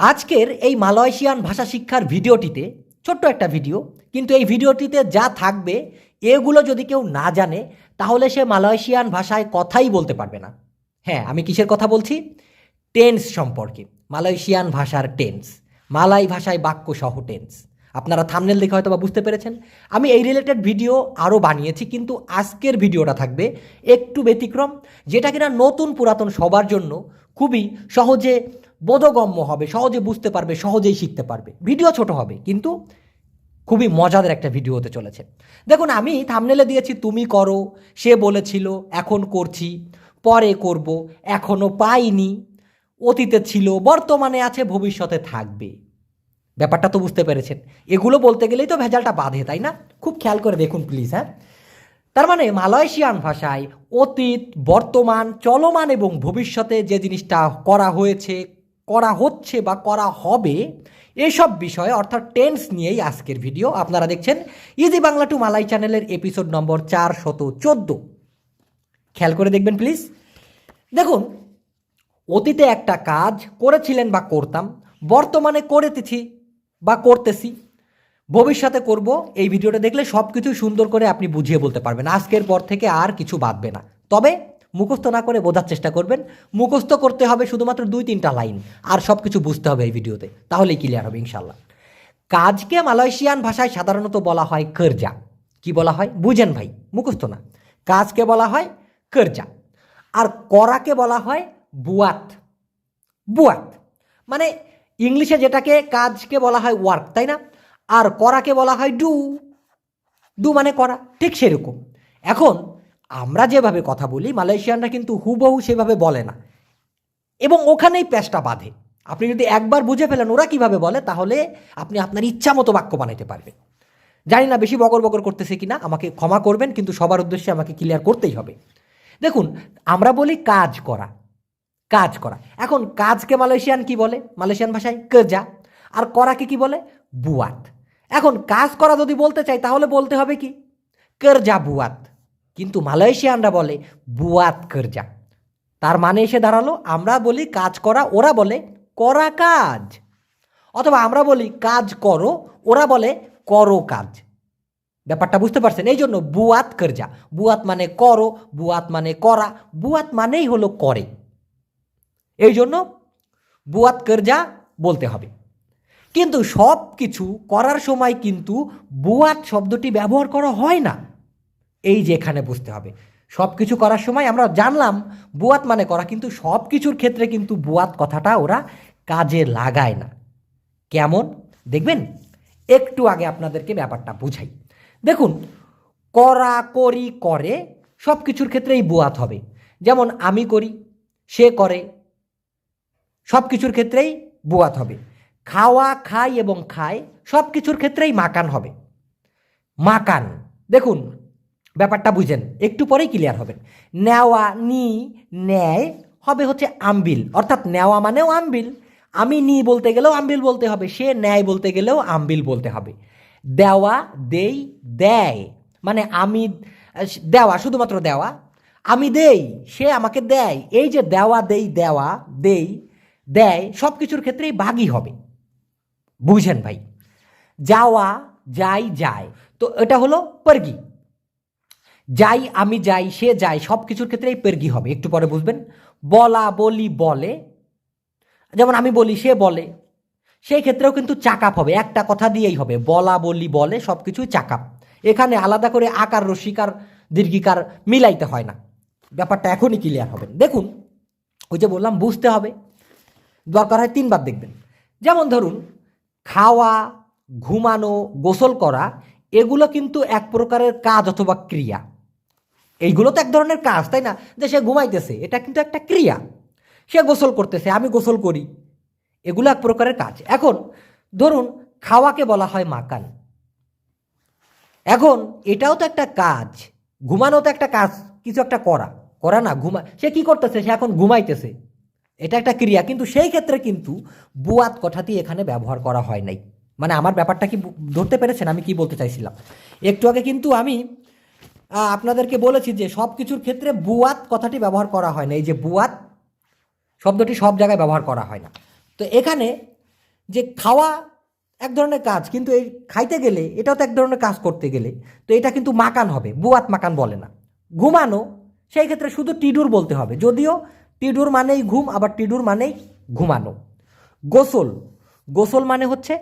আজকের এই মালয়েশিয়ান ভাষা শিক্ষার ভিডিওটিতে ছোট্ট একটা ভিডিও, কিন্তু এই ভিডিওটিতে যা থাকবে, এগুলো যদি কেউ না জানে, তাহলে সে মালয়েশিয়ান ভাষায় কথাই বলতে পারবে না। হ্যাঁ আমি কিসের কথা বলছি? টেন্স সম্পর্কে, মালয়েশিয়ান ভাষার টেন্স, মালাই ভাষায় বাক্য সহ টেন্স। আপনারা থামনেল দেখে হয়তো বা বুঝতে পেরেছেন। আমি এই রিলেটেড ভিডিও আরও বানিয়েছি, কিন্তু আজকের ভিডিওটা থাকবে একটু ব্যতিক্রম, যেটা কিনা নতুন পুরাতন সবার জন্য খুবই সহজে বোধগম্য হবে, সহজে বুঝতে পারবে, সহজেই শিখতে পারবে। ভিডিও ছোট হবে, কিন্তু খুবই মজাদার একটা ভিডিও হতে চলেছে। দেখুন, আমি থামনেলে দিয়েছি, তুমি করো। সে বলেছিল, এখন করছি। পরে করব, এখনও পাইনি। অতীতে ছিল, বর্তমানে আছে, ভবিষ্যতে থাকবে। ব্যাপারটা তো বুঝতে পেরেছেন। এগুলো বলতে গেলেই তো ভেজালটা বাঁধে, তাই না? খুব খেয়াল করে দেখুন প্লিজ হ্যাঁ? তার মানে মালয়েশিয়ান ভাষায় অতীত, বর্তমান, চলমান এবং ভবিষ্যতে যে জিনিসটা করা হয়েছে করা হচ্ছে বা করা হবে, এসব বিষয়ে অর্থাৎ টেন্স নিয়েই আজকের ভিডিও। আপনারা দেখছেন ইজি বাংলা টু মালাই চ্যানেলের এপিসোড নম্বর চার শত চোদ্দ। খেয়াল করে দেখবেন প্লিজ। দেখুন, অতীতে একটা কাজ করেছিলেন বা করতাম, বর্তমানে করেতেছি বা করতেছি, ভবিষ্যতে করব, এই ভিডিওটা দেখলে সব কিছু সুন্দর করে আপনি বুঝিয়ে বলতে পারবেন। আজকের পর থেকে আর কিছু বাদবে না। তবে মুখস্থ না করে বোঝার চেষ্টা করবেন। মুখস্থ করতে হবে শুধুমাত্র দুই, তিনটা লাইন, আর সব কিছু বুঝতে হবে এই ভিডিওতে। তাহলেই ক্লিয়ার হবে ইনশাল্লাহ কাজকে মালয়েশিয়ান ভাষায় সাধারণত বলা হয় কর্জা। কি বলা হয়? বুঝেন ভাই, মুখস্থ না। কাজকে বলা হয় কর্জা। আর করাকে বলা হয় বুয়াত। বুয়াত। মানে ইংলিশে যেটাকে কাজকে বলা হয় ওয়ার্ক, তাই না? আর করাকে বলা হয় ডু। ডু মানে করা, ঠিক সেরকম। এখন আমরা যেভাবে কথা বলি, মালয়েশিয়ানরা কিন্তু হুবহু সেভাবে বলে না। এবং ওখানেই প্যাচটা বাঁধে। আপনি যদি একবার বুঝে ফেলেন ওরা কীভাবে বলে, তাহলে আপনি আপনার ইচ্ছা মতো বাক্য বানাইতে পারবেন। জানি না বেশি বকর বকর করতেছে কি না আমাকে ক্ষমা করবেন, কিন্তু সবার উদ্দেশ্যে আমাকে ক্লিয়ার করতেই হবে। দেখুন, আমরা বলি কাজ করা। কাজ করা। এখন কাজকে মালয়েশিয়ান কি বলে? মালয়েশিয়ান ভাষায় কেজা। আর করাকে কি বলে? বুয়াত। এখন কাজ করা যদি বলতে চাই, তাহলে বলতে হবে কি? কেরজা বুয়াত। কিন্তু মালয়েশিয়ানরা বলে, বুয়াত কেরজা। তার মানে এসে দাঁড়াল, আমরা বলি, কাজ করা। ওরা বলে, করা কাজ। অথবা আমরা বলি, কাজ করো। ওরা বলে, করো কাজ। ব্যাপারটা বুঝতে পারছেন? এই জন্য বুয়াত কেরজা। বুয়াত মানে করো, বুয়াত মানে করা, বুয়াত মানেই হলো করে। এই জন্য বুয়াত কেরজা বলতে হবে। কিন্তু সব কিছু করার সময় কিন্তু বুয়াত শব্দটি ব্যবহার করা হয় না। এই যে এখানে বুঝতে হবে। সব কিছু করার সময় আমরা জানলাম বুয়াত মানে করা, কিন্তু সব কিছুর ক্ষেত্রে কিন্তু বুয়াত কথাটা ওরা কাজে লাগায় না। কেমন? দেখবেন? একটু আগে আপনাদেরকে ব্যাপারটা বুঝাই। দেখুন, করা, করি, করে সব কিছুর ক্ষেত্রেই বুয়াত হবে। যেমন আমি করি, সে করে সব কিছুর ক্ষেত্রেই বুয়াত হবে। খাওয়া, খাই এবং খায় সব কিছুর ক্ষেত্রেই মাকান হবে। মাকান। দেখুন ব্যাপারটা বুঝেন, একটু পরেই ক্লিয়ার হবেন। নেওয়া নি, নেয় হবে হচ্ছে আম্বিল। অর্থাৎ নেওয়া মানেও আম্বিল। আমি নি বলতে গেলেও আম্বিল বলতে হবে, সে ন্যায় বলতে গেলেও আম্বিল বলতে হবে। দেওয়া, দেই, দেয়। মানে আমি, দেওয়া, শুধুমাত্র দেওয়া। আমি দেই, সে আমাকে দেয়। এই যে দেওয়া, দেই দেওয়া, দেই, দেয় সব কিছুর ক্ষেত্রেই ভাগই হবে। বুঝেন ভাই? যাওয়া, যাই, যায়। তো এটা হলো পর্গি যাই, আমি যাই, সে যাই সব কিছুর ক্ষেত্রেই পেরগি হবে। একটু পরে বুঝবেন? বলা, বলি, বলে। যেমন আমি বলি, সে বলে। সেই ক্ষেত্রেও কিন্তু চাকাপ হবে, একটা কথা দিয়েই হবে। বলা, বলি, বলে সব কিছুই চাকাপ। এখানে আলাদা করে আকার, রসিকার, দীর্ঘিকার মিলাইতে হয় না। ব্যাপারটা এখনই ক্লিয়ার হবে। দেখুন, ওই যে বললাম, বুঝতে হবে। দরকার হয় তিনবার দেখবেন। যেমন ধরুন, খাওয়া, ঘুমানো, গোসল করা, এগুলো কিন্তু এক প্রকারের কাজ অথবা ক্রিয়া। এইগুলো তো এক ধরনের কাজ, তাই না? যে সে ঘুমাইতেছে, এটা কিন্তু একটা ক্রিয়া। সে গোসল করতেছে, আমি গোসল করি। এগুলো এক প্রকারের কাজ। এখন ধরুন, খাওয়াকে বলা হয় মাকান এখন এটাও তো একটা কাজ। ঘুমানো তো একটা কাজ, কিছু একটা করা। করা না, ঘুমা, সে কি করতেছে? সে এখন ঘুমাইতেছে। এটা একটা ক্রিয়া। কিন্তু সেই ক্ষেত্রে কিন্তু বুয়াত কথাটি এখানে ব্যবহার করা হয় নাই। মানে আমার ব্যাপারটা কি ধরতে পেরেছেন? আমি কি বলতে চাইছিলাম? একটু আগে কিন্তু আমি আপনাদেরকে বলেছি যে সব কিছুর ক্ষেত্রে বুয়াত কথাটি ব্যবহার করা হয় না। এই যে বুয়াত শব্দটি সব জায়গায় ব্যবহার করা হয় না। তো এখানে যে খাওয়া এক ধরনের কাজ, কিন্তু এই খাইতে গেলে এটাও তো এক ধরনের কাজ করতে গেলে, তো এটা কিন্তু মাকান হবে, বুয়াত মাকান বলে না। ঘুমানো, সেই ক্ষেত্রে শুধু টিডুর বলতে হবে, যদিও টিডুর মানেই ঘুম, আবার টিডুর মানেই ঘুমানো। গোসল গোসল মানে হচ্ছে,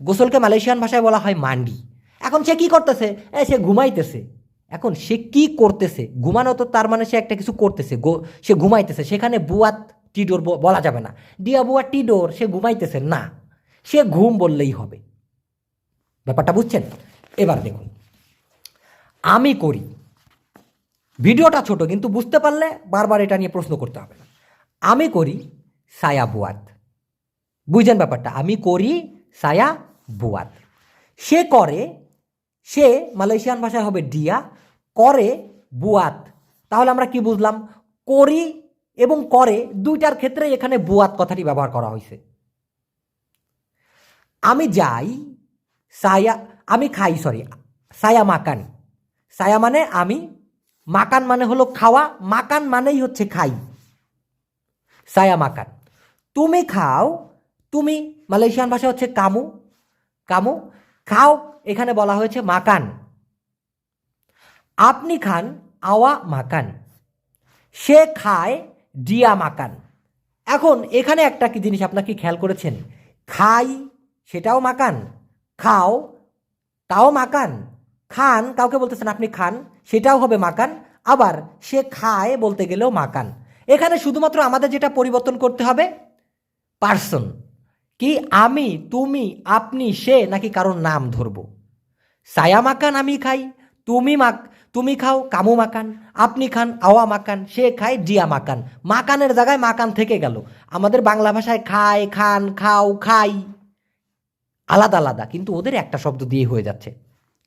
গোসলকে মালয়েশিয়ান ভাষায় বলা হয় মান্ডি। এখন সে কী করতেছে? এ, সে ঘুমাইতেছে। এখন সে কি করতেছে? ঘুমানো তো তার মানে সে একটা কিছু করতেছে। গো- সে ঘুমাইতেছে। সেখানে বুয়াত টিডোর বলা যাবে না। ডিয়া বুয়া টিডোর, সে ঘুমাইতেছে না। সে ঘুম বললেই হবে। ব্যাপারটা বুঝছেন? এবার দেখুন। আমি করি। ভিডিওটা ছোট, কিন্তু বুঝতে পারলে বারবার এটা নিয়ে প্রশ্ন করতে হবে না। আমি করি সায়া বুয়াত। বুঝছেন ব্যাপারটা? আমি করি সায়া বুয়াত। সে করে, সে মালয়েশিয়ান ভাষায় হবে ডিয়া করে বুয়াত। তাহলে আমরা কি বুঝলাম? করি এবং করে দুইটার ক্ষেত্রে এখানে বুয়াত কথাটি ব্যবহার করা হয়েছে। আমি যাই, সায়া, আমি খাই সরি সায়া মাকান। সায়া মানে আমি, মাকান মানে হলো খাওয়া, মাকান মানেই হচ্ছে খাই। সায়া মাকান। তুমি খাও, তুমি মালয়েশিয়ান ভাষা হচ্ছে কামু। কামু, খাও, এখানে বলা হয়েছে মাকান। আপনি খান আওয়া মাকান। সে খায় ডিয়া মাকান। এখন এখানে একটা কি জিনিস আপনার কি খেয়াল করেছেন? খাই সেটাও মাকান, খাও তাও মাকান, খান কাউকে বলতেছেন আপনি খান সেটাও হবে মাকান, আবার সে খায় বলতে গেলেও মাকান। এখানে শুধুমাত্র আমাদের যেটা পরিবর্তন করতে হবে, পার্সন। কি আমি, তুমি, আপনি, সে নাকি কারোর নাম ধরবো? সায়া মাকান আমি খাই, তুমি মাক তুমি খাও কামু মাকান আপনি খান আওয়া মাকান সে খায় জিয়া মাকান মাকানের জায়গায় মাকান থেকে গেল। আমাদের বাংলা ভাষায় খায়, খান, খাও, খাই। আলাদা আলাদা। কিন্তু ওদের একটা শব্দ দিয়ে হয়ে যাচ্ছে।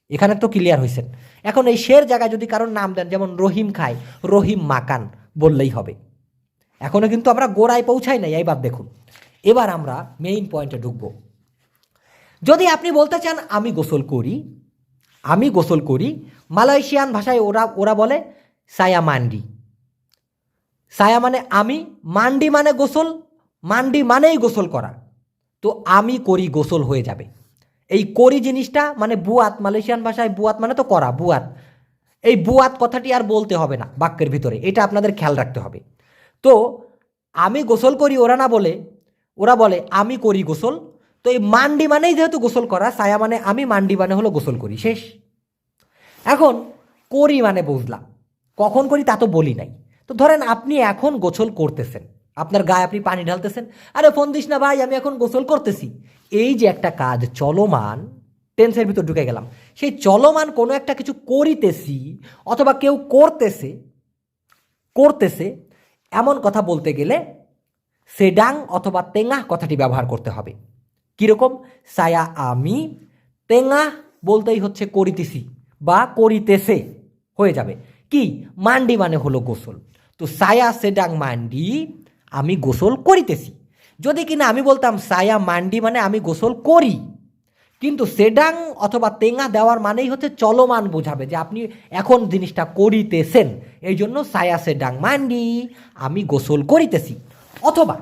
এখানে তো ক্লিয়ার হয়েছেন এখন এই শের জায়গায় যদি কারোর নাম দেন, যেমন রহিম খায়, রহিম মাকান বললেই হবে। এখনও কিন্তু আমরা গোড়ায় পৌঁছাই নাই, এইবার দেখুন। এবার আমরা মেইন পয়েন্টে ঢুকবো। যদি আপনি বলতে চান, আমি গোসল করি আমি গোসল করি। মালয়েশিয়ান ভাষায় ওরা ওরা বলে সায়া মান্ডি। সায়া মানে আমি, মান্ডি মানে গোসল, মান্ডি মানেই গোসল করা। তো আমি করি গোসল হয়ে যাবে। এই করি জিনিসটা মানে বুয়াত, মালয়েশিয়ান ভাষায় বুয়াত মানে তো করা, বুয়াত। এই বুয়াত কথাটি আর বলতে হবে না বাক্যের ভিতরে, এটা আপনাদের খেয়াল রাখতে হবে। তো আমি গোসল করি, ওরা না বলে, ওরা বলে আমি করি গোসল তো এই মান্ডি মানেই যেহেতু গোসল করা সায়া মানে আমি, মান্ডি মানে হলো গোসল করি, শেষ। এখন করি মানে বুঝলাম, কখন করি তা তো বলি নাই। তো ধরেন আপনি এখন গোসল করতেছেন, আপনার গায়ে আপনি পানি ঢালতেছেন, আরে ফোন দিস না ভাই, আমি এখন গোসল করতেছি। এই যে একটা কাজ, চলমান, টেন্সের ভিতর ঢুকে গেলাম, সেই চলমান কোনো একটা কিছু করিতেছি অথবা কেউ করতেছে করতেছে, এমন কথা বলতে গেলে সেডাং অথবা তেঙা কথাটি ব্যবহার করতে হবে। কীরকম? সায়া আমি, তেঙা বলতেই হচ্ছে করিতেছি বা করিতেছে, হয়ে যাবে। কি? মান্ডি মানে হলো গোসল। তো সায়া সেডাং মান্ডি, আমি গোসল করিতেছি। যদি কিনা আমি বলতাম সায়া মান্ডি মানে আমি গোসল করি, কিন্তু সেডাং অথবা তেঙা দেওয়ার মানেই হচ্ছে চলমান বোঝাবে যে আপনি এখন জিনিসটা করিতেছেন। এই জন্য সায়া সেডাং মান্ডি, আমি গোসল করিতেছি। অথবা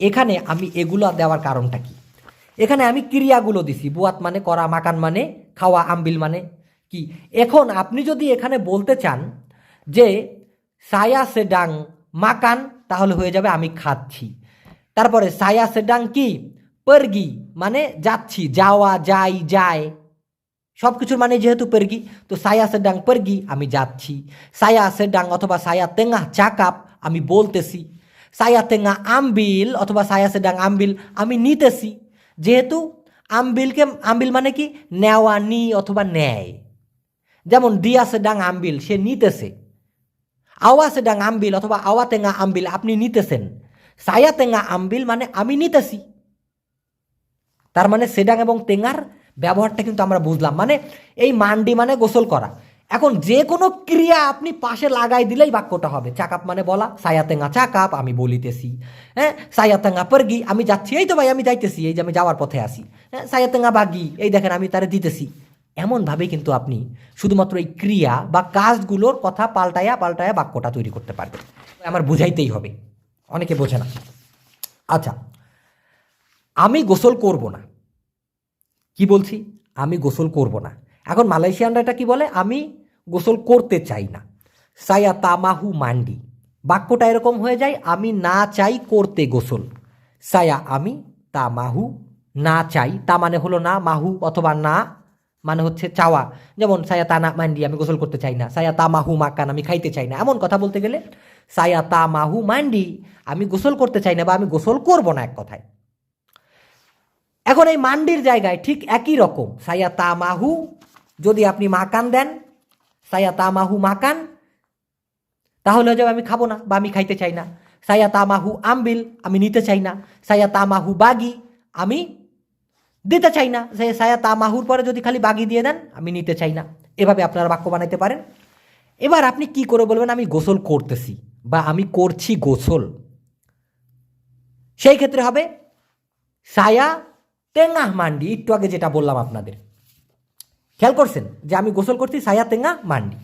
এখানে আমি এগুলো দেওয়ার কারণটা কি? এখানে আমি ক্রিয়াগুলো দিছি, বুয়াত মানে করা, মাকান মানে খাওয়া, আম্বিল মানে কি? এখন আপনি যদি এখানে বলতে চান যে সায়া সেডাং মাকান, তাহলে হয়ে যাবে আমি খাচ্ছি। তারপরে সায়া সেডাং কি? পরগি মানে যাচ্ছি, যাওয়া, যাই, যায়। সব কিছুর মানে যেহেতু পেরগি, তো সায়া সেডাং পেরগি, আমি যাচ্ছি। সায়া সেডাং অথবা সায়া তেঙ্গা চাকাপ, আমি বলতেছি। সায়া তেঙ্গা আমবিল অথবা সায়া সেডাং আমবিল, আমি নিতেছি। যেহেতু আমবিলকে, আমবিল মানে কি? নেওয়া, নি অথবা নেয়। যেমন দিয়া সেডাং আমবিল, সে নিতেছে। আওয়া সেডাং আমবিল অথবা আওয়া তেঙ্গা আমবিল, আপনি নিতেছেন। সায়া তেঙ্গা আমবিল মানে আমি নিতেছি। তার মানে সেডাং এবং তেঙ্গার ব্যবহারটা কিন্তু আমরা বুঝলাম। মানে এই মান্ডি মানে গোসল করা। এখন যে কোনো ক্রিয়া আপনি পাশে লাগাই দিলেই বাক্যটা হবে। চাকাপ মানে বলা সায়াতেঙ্গা চাকাপ, আমি বলিতেছি। হ্যাঁ সায়াতেঙ্গা পরগি, আমি যাচ্ছি। এই তো ভাই, আমি যাইতেছি, এই যে আমি যাওয়ার পথে আসি হ্যাঁ সায়াতেঙ্গা বাগি, এই দেখেন আমি তারে দিতেছি। এমনভাবে কিন্তু আপনি শুধুমাত্র এই ক্রিয়া বা কাজগুলোর কথা পাল্টায়া পাল্টায়া বাক্যটা তৈরি করতে পারবেন। আমার বুঝাইতেই হবে। অনেকে বোঝে না। আচ্ছা আমি গোসল করব না। কি বলছি? আমি গোসল করব না। এখন মালয়েশিয়ানরা এটা কি বলে? আমি গোসল করতে চাই না। সায়া তামাহু মান্ডি। বাক্যটা এরকম হয়ে যায়, আমি না চাই করতে গোসল। সায়া, আমি তামাহু না চাই। তা মানে হলো না, মাহু অথবা না মানে হচ্ছে চাওয়া। যেমন, সায়া তানা মান্ডি, আমি গোসল করতে চাই না। সায়া তা তামাহু মাকান আমি খাইতে চাই না। এমন কথা বলতে গেলে, সায়া তামাহু মান্ডি, আমি গোসল করতে চাই না বা আমি গোসল করব না এক কথায়। এখন এই মান্ডির জায়গায় ঠিক একই রকম। সায়া তামাহু যদি আপনি মাকান দেন সায়া তামাহু মাকান তাহলে যাবে আমি খাব না বা আমি খাইতে চাই না। সায়া তামাহু আমবিল আমি নিতে চাই না। সায়া তামাহু বাগি আমি দিতে চাই না। সে সায়া তামাহুর পরে যদি খালি বাগি দিয়ে দেন, আমি নিতে চাই না। এভাবে আপনারা বাক্য বানাইতে পারেন। এবার আপনি কি করে বলবেন, আমি গোসল করতেছি বা আমি করছি গোসল? সেই ক্ষেত্রে হবে সায়া তেঙ্গাহ মান্ডি। একটু আগে যেটা বললাম আপনাদের। খেয়াল করছেন যে আমি গোসল করছি সায়া তেঙ্গা, মান্ডি।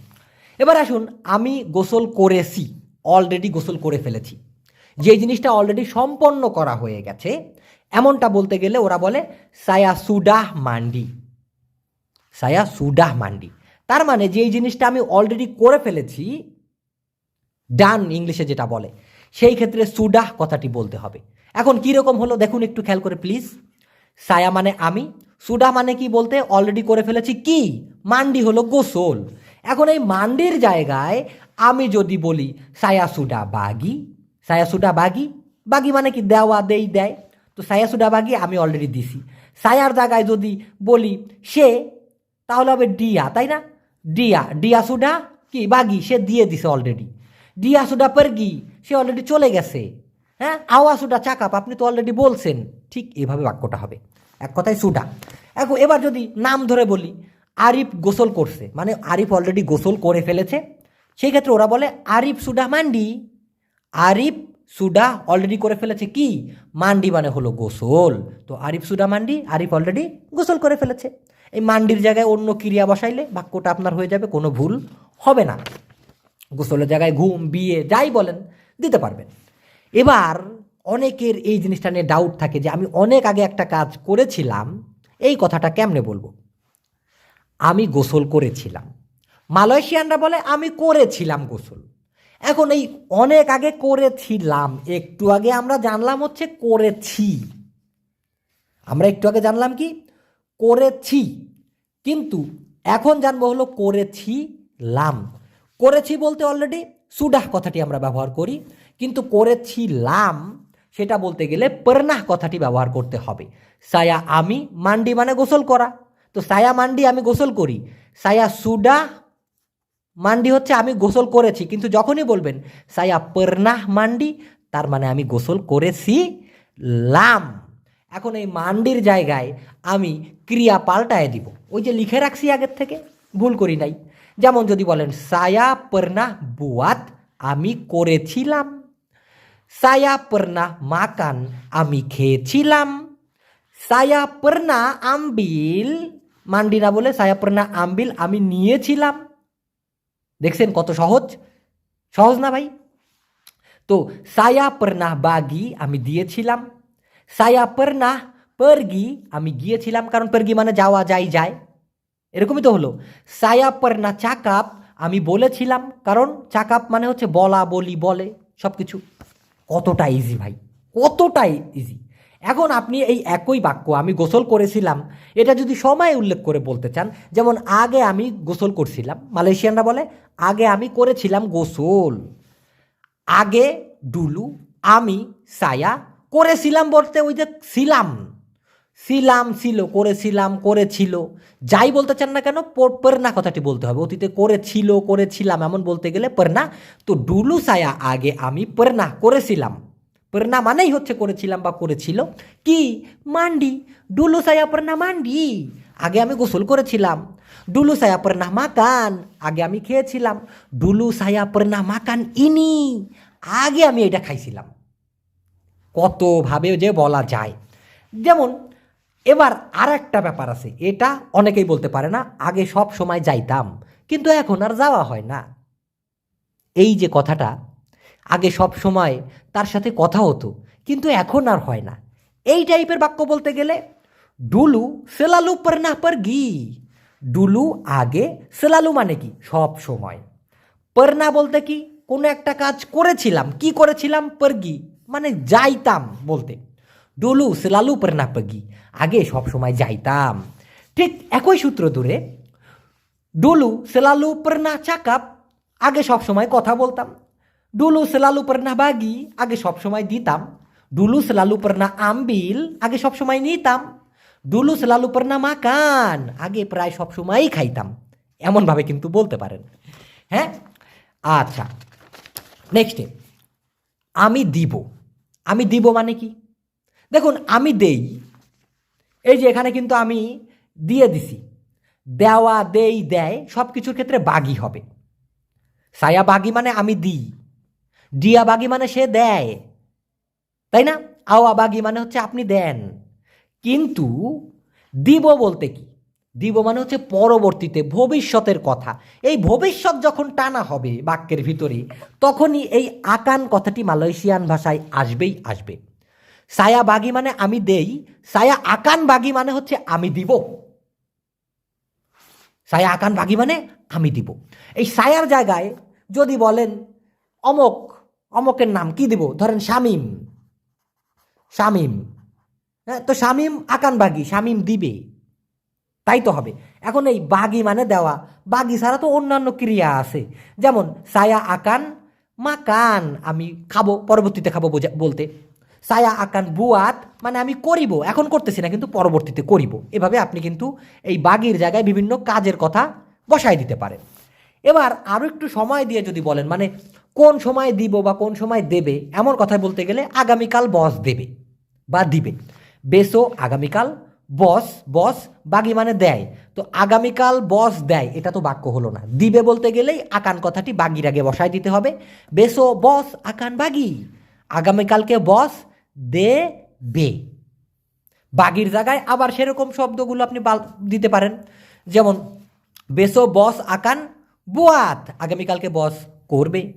এবার আসুন, আমি গোসল করেছি অলরেডি গোসল করে ফেলেছি। যে জিনিসটা অলরেডি সম্পন্ন করা হয়ে গেছে, এমনটা বলতে গেলে ওরা বলে সায়া সুডাহ মান্ডি। সায়া সুডাহ মান্ডি। তার মানে যেই জিনিসটা আমি অলরেডি করে ফেলেছি, ডান ইংলিশে যেটা বলে, সেই ক্ষেত্রে সুডাহ কথাটি বলতে হবে। এখন কীরকম হলো, দেখুন একটু খেয়াল করে প্লিজ সায়া মানে আমি সুডা মানে কি বলতে? অলরেডি করে ফেলেছি কি? মান্ডি হলো গোসল। এখন এই মান্ডির জায়গায় আমি যদি বলি, সায়া সুডা বাগি। সায়া সুডা বাগি? বাগি মানে কি? দেওয়া, দেই, দেয়। তো সায়া সুডা বাগি আমি অলরেডি দিছি। সায়ার জায়গায় যদি বলি, সে, তাহলে হবে ডিয়া, তাই না? ডিয়া ডিয়া সুডা কি? বাগি, সে দিয়ে দিছে অলরেডি ডিয়া সুডা পারগি, সে অলরেডি চলে গেছে। হ্যাঁ? আওয়া সুডা চাকাপ আপনি তো অলরেডি বলছেন। ঠিক এভাবে বাক্যটা হবে। এক কথায় সুডা। এখন এবার যদি নাম ধরে বলি, আরিফ গোসল করছে। মানে আরিফ অলরেডি গোসল করে ফেলেছে। সেই ক্ষেত্রে ওরা বলে, আরিফ সুডা মান্ডি। আরিফ সুডা অলরেডি করে ফেলেছে কি? মান্ডি মানে হলো গোসল। তো আরিফ সুডা মান্ডি, আরিফ অলরেডি গোসল করে ফেলেছে। এই মান্ডির জায়গায় অন্য ক্রিয়া বসাইলে বাক্যটা আপনার হয়ে যাবে, কোনো ভুল হবে না। গোসলের জায়গায় ঘুম, বিয়ে, যাই বলেন, দিতে পারবেন। এবার অনেকের এই জিনিসটা নিয়ে ডাউট থাকে যে আমি অনেক আগে একটা কাজ করেছিলাম, এই কথাটা কেমনে বলব? আমি গোসল করেছিলাম। মালয়েশিয়ানরা বলে, আমি করেছিলাম গোসল। এখন এই অনেক আগে করেছিলাম, একটু আগে আমরা জানলাম হচ্ছে করেছি। আমরা একটু আগে জানলাম কি? করেছি। কিন্তু এখন জানব হলো করেছিলাম। করেছি বলতে অলরেডি সুডাহ কথাটি আমরা ব্যবহার করি। কিন্তু করেছিলাম সেটা বলতে গেলে পর্নাহ কথাটি ব্যবহার করতে হবে। সায়া আমি মান্ডি মানে গোসল করা। তো সায়া মান্ডি আমি গোসল করি। সায়া সুডা মান্ডি হচ্ছে আমি গোসল করেছি। কিন্তু যখনই বলবেন সায়া পর্নাহ মান্ডি, তার মানে আমি গোসল করেছি লাম এখন এই মান্ডির জায়গায় আমি ক্রিয়া পাল্টায় দিব। ওই যে লিখে রাখছি আগের থেকে, ভুল করি নাই। যেমন যদি বলেন সায়া পর্নাহ বুয়াত আমি করেছিলাম। সায়া পর্না মাকান আমি খেয়েছিলাম সায়া পর্না আম্বিল মান্ডি না বলে সায়া পর্না আম্বিল আমি নিয়েছিলাম দেখছেন কত সহজ সহজ না ভাই তো সায়া পর্না বাগি আমি দিয়েছিলাম সায়া পর্না পরগি আমি গিয়েছিলাম কারণ পরগি মানে যাওয়া যায় যায় এরকমই তো হলো সায়া পর্না চাকাপ আমি বলেছিলাম কারণ চাকাপ মানে হচ্ছে বলা বলি বলে সব কিছু কতটা ইজি ভাই? কতটা ইজি এখন আপনি এই একই বাক্য আমি গোসল করেছিলাম, এটা যদি সময় উল্লেখ করে বলতে চান, যেমন আগে আমি গোসল করছিলাম, মালয়েশিয়ানরা বলে, আগে আমি করেছিলাম গোসল, আগে ডুলু, আমি সায়া, করেছিলাম বলতে ওই যে ছিলাম। ছিলাম, ছিল, করেছিলাম, করেছিল। যাই বলতে চান না কেন পর্না কথাটি বলতে হবে। অতীতে করেছিল, করেছিলাম, এমন বলতে গেলে পর্না তো ডুলু সায়া আগে আমি পর্না করেছিলাম। পর্না মানেই হচ্ছে করেছিলাম বা করেছিল। কি? মান্ডি। ডুলু সায়া পর্না মান্ডি। আগে আমি গোসল করেছিলাম। ডুলু সায়া পর্না মাকান। আগে আমি খেয়েছিলাম। ডুলু সায়া পর্না মাকান, ইনি। আগে আমি এটা খাইছিলাম। কতভাবে যে বলা যায়। যেমন এবার আর একটা ব্যাপার আছে, এটা অনেকেই বলতে পারে না, আগে সব সময় যাইতাম, কিন্তু এখন আর যাওয়া হয় না। এই যে কথাটা, আগে সব সময় তার সাথে কথা হতো, কিন্তু এখন আর হয় না। এই টাইপের বাক্য বলতে গেলে, ডুলু সেলালু পরনা পর গি। ডুলু আগে, সেলালু মানে কি? সব সময়। পরনা বলতে কি? কোনো একটা কাজ করেছিলাম, কি করেছিলাম? পরগি মানে যাইতাম বলতে। ডুলু সেলালু পরনা পরগি আগে সব সময় যাইতাম। ঠিক একই সূত্র ধরে ডুলু সেলালু পরনা চাকাপ, আগে সব সময় কথা বলতাম। ডুলু সেলালু পরনা বাগি, আগে সব সময় দিতাম। ডুলু সেলালু পরনা আমবিল, আগে সব সময় নিতাম। ডুলু সেলালু পরনা মাকান, আগে প্রায় সব সময়ই খাইতাম। এমনভাবে কিন্তু বলতে পারেন। হ্যাঁ? আচ্ছা। নেক্সটে আমি দিব। আমি দিব মানে কি? দেখুন, আমি দেই। এই যে এখানে কিন্তু আমি দিয়ে দিছি। দেওয়া, দেই, দেয় সব কিছুর ক্ষেত্রে বাগি হবে। সায়া বাগি মানে আমি দিই। দিয়া বাগি মানে সে দেয়। তাই না? আওয়া বাগি মানে হচ্ছে আপনি দেন। কিন্তু দিব বলতে কি? দিব মানে হচ্ছে পরবর্তীতে, ভবিষ্যতের কথা। এই ভবিষ্যৎ যখন টানা হবে বাক্যের ভিতরে, তখনই এই আকান কথাটি মালয়েশিয়ান ভাষায় আসবেই আসবে। সায়া বাগি মানে আমি দেই সায়া আকান বাগি মানে হচ্ছে আমি দিব। সায়া আকান বাগি মানে আমি দিব। এই সায়ার জায়গায় যদি বলেন, অমক, অমকের নাম কি দিব? ধরেন শামিম। শামিম। হ্যাঁ তো শামিম আকান বাগি, শামিম দিবে। তাই তো হবে। এখন এই বাগি মানে দেওয়া। বাগি ছাড়া তো অন্যান্য ক্রিয়া আছে। যেমন সায়া আকান, মাকান আমি খাব, পরবর্তীতে খাব বলতে। সায়া আকান বুয়াত মানে আমি করিব, এখন করতেছি না, কিন্তু পরবর্তীতে করিব। এভাবে আপনি কিন্তু এই বাগির জায়গায় বিভিন্ন কাজের কথা বসায় দিতে পারেন। এবার আরও একটু সময় দিয়ে যদি বলেন মানে কোন সময় দিব বা কোন সময় দেবে, এমন কথা বলতে গেলে আগামীকাল বস দেবে বা দিবে। বেসো, আগামীকাল বস বস, বাগি মানে দেয়। তো আগামীকাল বস দেয়, এটা তো বাক্য হলো না। দিবে বলতে গেলেই আকান কথাটি বাগির আগে বসায় দিতে হবে। বেসো, বস, আকান, বাগি। আগামীকালকে বস দে, বে। বাগির জায়গায় আবার সেরকম শব্দগুলো আপনি দিতে পারেন। যেমন, বেসো বস আকান বুয়াত আগামীকালকে বস করবে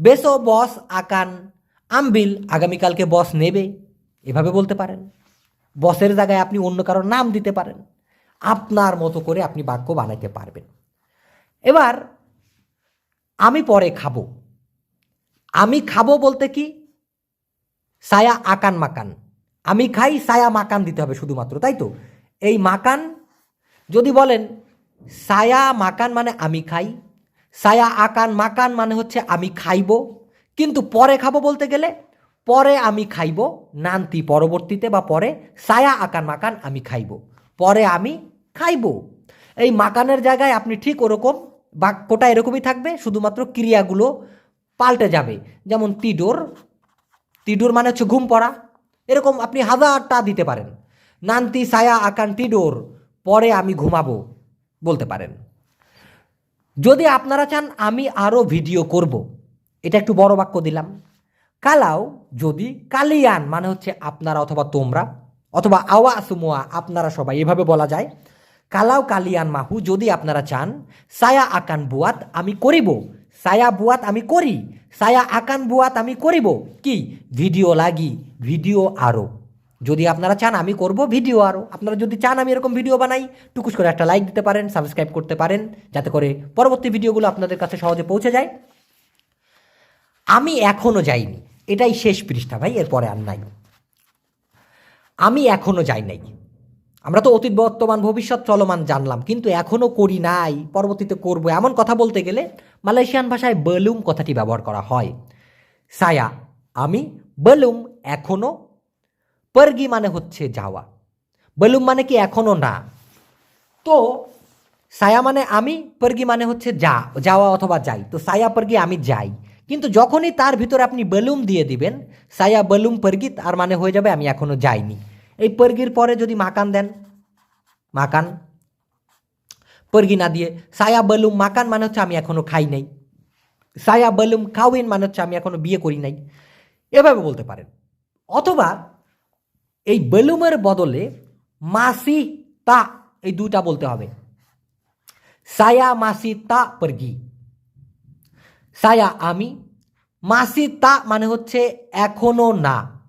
বেসো বস আকান আমবিল আগামীকালকে বস নেবে এভাবে বলতে পারেন। বসের জায়গায় আপনি অন্য কারোর নাম দিতে পারেন। আপনার মতো করে আপনি বাক্য বানাইতে পারবেন। এবার, আমি পরে খাব আমি খাব বলতে কি? সায়া আকান মাকান। আমি খাই সায়া মাকান দিতে হবে শুধুমাত্র, তাই তো? এই মাকান, যদি বলেন সায়া মাকান মানে আমি খাই সায়া আকান মাকান মানে হচ্ছে আমি খাইব, কিন্তু পরে খাব বলতে গেলে, পরে আমি খাইব, নান্তি পরবর্তীতে বা পরে সায়া আকান মাকান আমি খাইব, পরে আমি খাইব। এই মাকানের জায়গায় আপনি ঠিক ওরকম বাক্যটা এরকমই থাকবে, শুধুমাত্র ক্রিয়াগুলো পাল্টে যাবে, যেমন তিডোর তিডুর মানে হচ্ছে ঘুম পড়া। এরকম আপনি হাজারটা দিতে পারেন। নান্তি সায়া আকান, তিডোর, পরে আমি ঘুমাবো বলতে পারেন। যদি আপনারা চান আমি আরও ভিডিও করব, এটা একটু বড় বাক্য দিলাম। কালাও যদি কালিয়ান মানে হচ্ছে আপনারা অথবা তোমরা, অথবা আওয়া সুমোয়া আপনারা সবাই, এভাবে বলা যায়। কালাও কালিয়ান মাহু যদি আপনারা চান সায়া আকান, বুয়াত আমি করিব। সায়া বুয়াত আমি করি সায়া আকান বুয়াত আমি করিব কি? ভিডিও লাগি ভিডিও আরও যদি আপনারা চান, আমি করব ভিডিও আরও আপনারা যদি চান, আমি এরকম ভিডিও বানাই, টুকুস করে একটা লাইক দিতে পারেন সাবস্ক্রাইব করতে পারেন, যাতে করে পরবর্তী ভিডিওগুলো আপনাদের কাছে সহজে পৌঁছে যায়। আমি এখনও যাইনি। এটাই শেষ পৃষ্ঠা ভাই, এরপরে আর নাই। আমি এখনও যাই নাই। আমরা তো অতীত বর্তমান, ভবিষ্যৎ চলমান জানলাম, কিন্তু এখনও করি নাই, পরবর্তীতে করব। এমন কথা বলতে গেলে মালয়েশিয়ান ভাষায় বেলুম কথাটি ব্যবহার করা হয়। সায়া, আমি বেলুম এখনও পরগি মানে হচ্ছে যাওয়া। বেলুম মানে কি এখনও না? তো সায়া মানে আমি, পরগি মানে হচ্ছে যা, যাওয়া অথবা যাই। তো সায়া, পরগি, আমি যাই। কিন্তু যখনই তার ভিতরে আপনি বেলুম দিয়ে দিবেন, সায়া, বেলুম, পরগি, তার মানে হয়ে যাবে আমি এখনও যাইনি। এই পরগির পরে যদি মাকান দেন, মাকান, পরগি না দিয়ে, সায়া বলুম, মাকান মানে হচ্ছে আমি এখনও খাই নাই। সায়া বলুম, কাউইন মানে হচ্ছে আমি এখনও বিয়ে করি নাই। এভাবে বলতে পারেন। অথবা এই বেলুমের বদলে মাসি তা, এই দুটা বলতে হবে। সায়া, মাসি, তা, পরগি। সায়া, আমি, মাসি, তা মানে হচ্ছে এখনও না।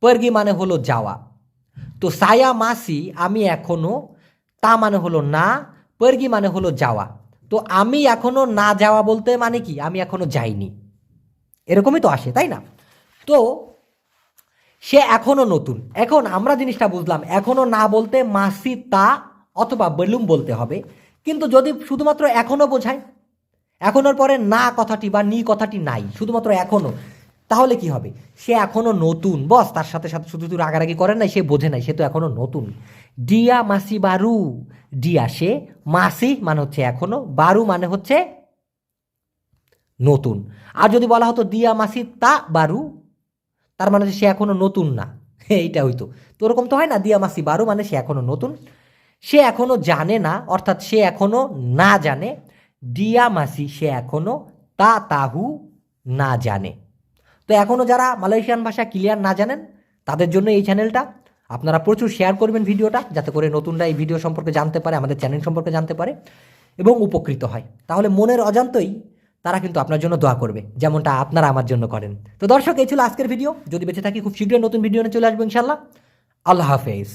পরগি মানে হলো যাওয়া। তো সায়া মাসি, আমি এখনও, তা মানে হলো না, পর্গি মানে হলো যাওয়া। তো আমি এখনও না যাওয়া বলতে মানে কি? আমি এখনও যাইনি। এরকমই তো আসে, তাই না? তো সে এখনও নতুন। এখন আমরা জিনিসটা বুঝলাম, এখনও না বলতে মাসি তা অথবা বেলুম বলতে হবে। কিন্তু যদি শুধুমাত্র এখনও বোঝায়, এখনোর পরে না কথাটি বা নি কথাটি নাই, শুধুমাত্র এখনও। তাহলে কি হবে? সে এখনও নতুন। বস, তার সাথে সাথে শুধু শুধু রাগারাগি করে নাই, সে বোঝে নাই, সে তো এখনও নতুন। ডিয়া মাসি বারু। ডিয়া সে মাসি মানে হচ্ছে এখনও, বারু মানে হচ্ছে নতুন। আর যদি বলা হতো দিয়া মাসি তা বারু, তার মানে সে এখনও নতুন না। এইটা হইতো। তো ওরকম তো হয় না দিয়া মাসি বারু মানে সে এখনও নতুন। সে এখনও জানে না, অর্থাৎ সে এখনও না জানে। ডিয়া মাসি সে এখনও তা তাহু না জানে। তো এখনও যারা মালয়েশিয়ান ভাষা ক্লিয়ার না জানেন, তাদের জন্য এই চ্যানেলটা আপনারা প্রচুর শেয়ার করবেন ভিডিওটা, যাতে করে নতুনরা এই ভিডিও সম্পর্কে জানতে পারে, আমাদের চ্যানেল সম্পর্কে জানতে পারে এবং উপকৃত হয়। তাহলে মনের অজান্তই তারা কিন্তু আপনার জন্য দোয়া করবে, যেমনটা আপনারা আমার জন্য করেন। তো দর্শক, এই ছিল আজকের ভিডিও যদি বেঁচে থাকি, খুব শীঘ্রই নতুন ভিডিও নিয়ে চলে আসব ইনশাল্লাহ আল্লাহ হাফেজ।